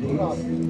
సింగ్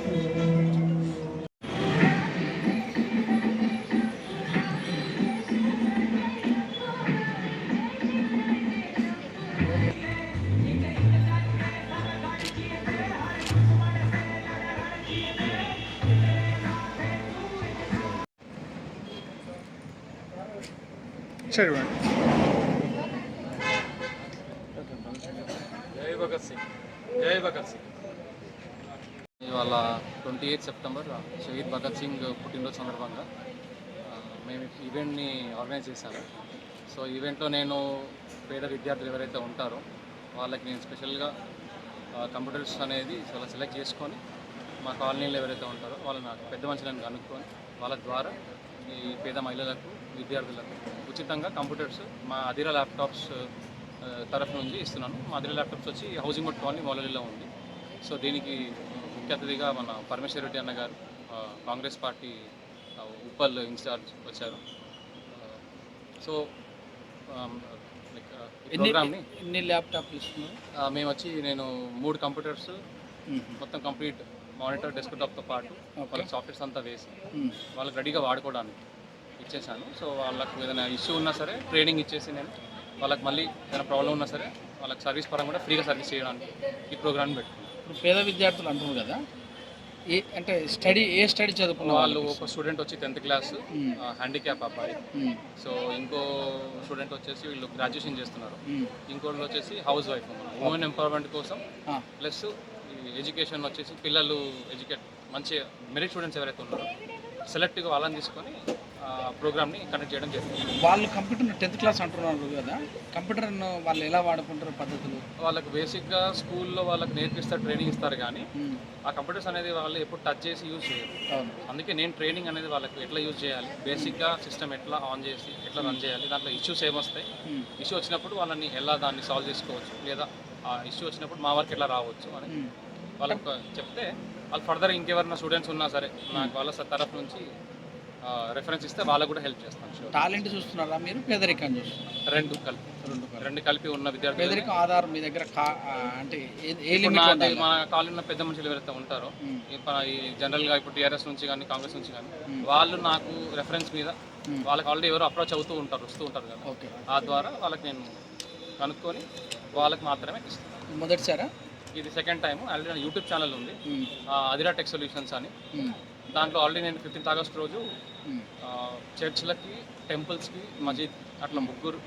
చూడండి చూడండి జై భగత్ సింగ్. జై భగత్ సింగ్. ఇవాళ twenty eighth September Shaheed Bhagat Singh పుట్టినరోజు సందర్భంగా మేము ఈవెంట్ని ఆర్గనైజ్ చేశాను సో ఈవెంట్లో నేను పేద విద్యార్థులు ఎవరైతే ఉంటారో వాళ్ళకి నేను స్పెషల్గా కంప్యూటర్స్ అనేది చాలా సెలెక్ట్ చేసుకొని మా కాలనీలో ఎవరైతే ఉంటారో వాళ్ళని పెద్ద మనుషులను కనుక్కొని వాళ్ళ ద్వారా ఈ పేద మహిళలకు విద్యార్థులకు ఉచితంగా కంప్యూటర్స్ మా అదిరా ల్యాప్టాప్స్ తరఫు నుంచి ఇస్తున్నాను. మా అదిరా ల్యాప్టాప్స్ వచ్చి హౌసింగ్ బోర్డ్ కాలనీ మౌలలిలో ఉంది. సో దీనికి ముఖ్య అతిథిగా మన పరమేశ్వర రెడ్డి అన్న గారు కాంగ్రెస్ పార్టీ ఉప్పల్ ఇన్ఛార్జ్ వచ్చారు. సో ఎన్ని ల్యాప్టాప్లు ఇస్తున్నారు? ఆ, మేము వచ్చి నేను మూడు కంప్యూటర్స్ మొత్తం కంప్లీట్ మానిటర్ డెస్క్టాప్తో పాటు వాళ్ళకి సాఫ్ట్వేర్స్ అంతా వేసి. వాళ్ళకి రెడీగా వాడుకోవడానికి ఇచ్చేసాను సో వాళ్ళకు ఏదైనా ఇష్యూ ఉన్నా సరే ట్రైనింగ్ ఇచ్చేసి నేను వాళ్ళకి మళ్ళీ ఏదైనా ప్రాబ్లం ఉన్నా సరే వాళ్ళకి సర్వీస్ పరంగా కూడా ఫ్రీగా సర్వీస్ చేయడానికి ఈ ప్రోగ్రామ్ పెట్టుకున్నాను. ఇప్పుడు పేద విద్యార్థులు అంటున్నారు కదా ఏ అంటే స్టడీ ఏ స్టడీ చదువుకున్న వాళ్ళు? ఒక స్టూడెంట్ వచ్చి టెన్త్ క్లాస్. హ్యాండిక్యాప్ అబ్బాయి. సో ఇంకో స్టూడెంట్ వచ్చేసి వీళ్ళు గ్రాడ్యుయేషన్ చేస్తున్నారు. ఇంకోళ్ళు వచ్చేసి హౌస్ వైఫ్ ఉమెన్ ఎంపవర్మెంట్ కోసం ప్లస్ ఎడ్యుకేషన్ వచ్చేసి పిల్లలు ఎడ్యుకేట్ మంచి మెరిట్ స్టూడెంట్స్ ఎవరైతే ఉన్నారో సెలెక్ట్గా వాళ్ళని తీసుకొని ప్రోగ్రామ్ని కండక్ట్ చేయడం జరిగింది. వాళ్ళు కంప్యూటర్ టెన్త్ క్లాస్ అంటున్నారు కదా కంప్యూటర్ వాళ్ళు ఎలా వాడుకుంటారు పద్ధతులు? వాళ్ళకి బేసిక్గా స్కూల్లో వాళ్ళకి నేర్పిస్తారు ట్రైనింగ్ ఇస్తారు కానీ. ఆ కంప్యూటర్స్ అనేది వాళ్ళు ఎప్పుడు టచ్ చేసి యూజ్ చేయరు. అందుకే నేను ట్రైనింగ్ అనేది వాళ్ళకి ఎట్లా యూజ్ చేయాలి బేసిక్గా సిస్టమ్ ఎట్లా ఆన్ చేసి ఎట్లా రన్ చేయాలి దాంట్లో ఇష్యూస్ ఏమొస్తాయి. ఇష్యూ వచ్చినప్పుడు వాళ్ళని ఎలా దాన్ని సాల్వ్ చేసుకోవచ్చు? లేదా ఆ ఇష్యూ వచ్చినప్పుడు మా వరకు ఎలా రావచ్చు అని. వాళ్ళకి చెప్తే వాళ్ళు ఫర్దర్ ఇంకెవరైనా స్టూడెంట్స్ ఉన్నా సరే నాకు వాళ్ళ తరఫు నుంచి రెఫరెన్స్ ఇస్తే వాళ్ళకు కూడా హెల్ప్ చేస్తాను షూర్ టాలెంట్ చూస్తున్నారా మీరు? పేదరికం చూస్తున్నారా? రెండు కలిపి రెండు కలిపి. రెండు కలిపి ఉన్న విద్యార్థులు పేదరికం ఆధార్ మీ దగ్గర అంటే ఏ- మా కాలేజీలో పెద్ద మనుషులు ఎవరైతే ఉంటారో మ్మ్. ఇప్పుడు ఈ జనరల్గా ఇప్పుడు టీఆర్ఎస్ నుంచి కానీ కాంగ్రెస్ నుంచి కానీ. వాళ్ళు నాకు రెఫరెన్స్ మీద. వాళ్ళకి ఆల్రెడీ ఎవరు అప్రోచ్ అవుతూ ఉంటారు వస్తూ ఉంటారు కదా. ఆ ద్వారా వాళ్ళకి నేను కనుక్కొని వాళ్ళకి మాత్రమే ఇస్తాను. మొదటిసారా? ఇది సెకండ్ టైం ఆల్రెడీ నా యూట్యూబ్ ఛానల్ ఉంది. అదిరా టెక్ సొల్యూషన్స్ అని. దాంట్లో ఆల్రెడీ నేను ఫిఫ్టీన్త్ ఆగస్ట్ రోజు చర్చ్లకి టెంపుల్స్కి మజీద్ అట్లా ముగ్గురు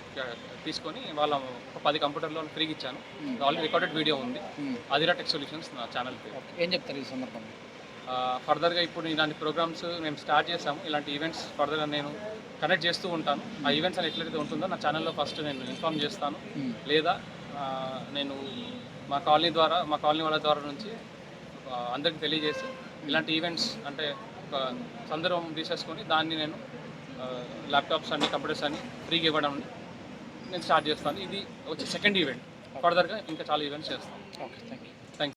తీసుకొని వాళ్ళ ఒక పది కంప్యూటర్లో ఫ్రీగా ఇచ్చాను. ఆల్రెడీ రికార్డెడ్ వీడియో ఉంది. అదిరా టెక్ సొల్యూషన్స్ నా ఛానల్ పేరు. ఏం చెప్తారు ఈ సందర్భంగా ఫర్దర్గా ఇప్పుడు ఇలాంటి ప్రోగ్రామ్స్ మేము స్టార్ట్ చేసాము ఇలాంటి ఈవెంట్స్ ఫర్దర్గా నేను కనెక్ట్ చేస్తూ ఉంటాను. ఆ ఈవెంట్స్ అని ఎట్లయితే ఉంటుందో నా ఛానల్లో ఫస్ట్ నేను ఇన్ఫామ్ చేస్తాను. లేదా నేను మా కాలనీ ద్వారా మా కాలనీ వాళ్ళ ద్వారా నుంచి అందరికి తెలియజేసి ఇలాంటి ఈవెంట్స్ అంటే ఒక సందర్భం తీసేసుకొని దాన్ని నేను ల్యాప్టాప్స్ అన్ని కంప్యూటర్స్ అన్ని ఫ్రీగా ఇవ్వడం నేను స్టార్ట్ చేస్తాను. ఇది వచ్చి సెకండ్ ఈవెంట్ ఫర్దర్గా ఇంకా చాలా ఈవెంట్స్ చేస్తాను. Okay thank you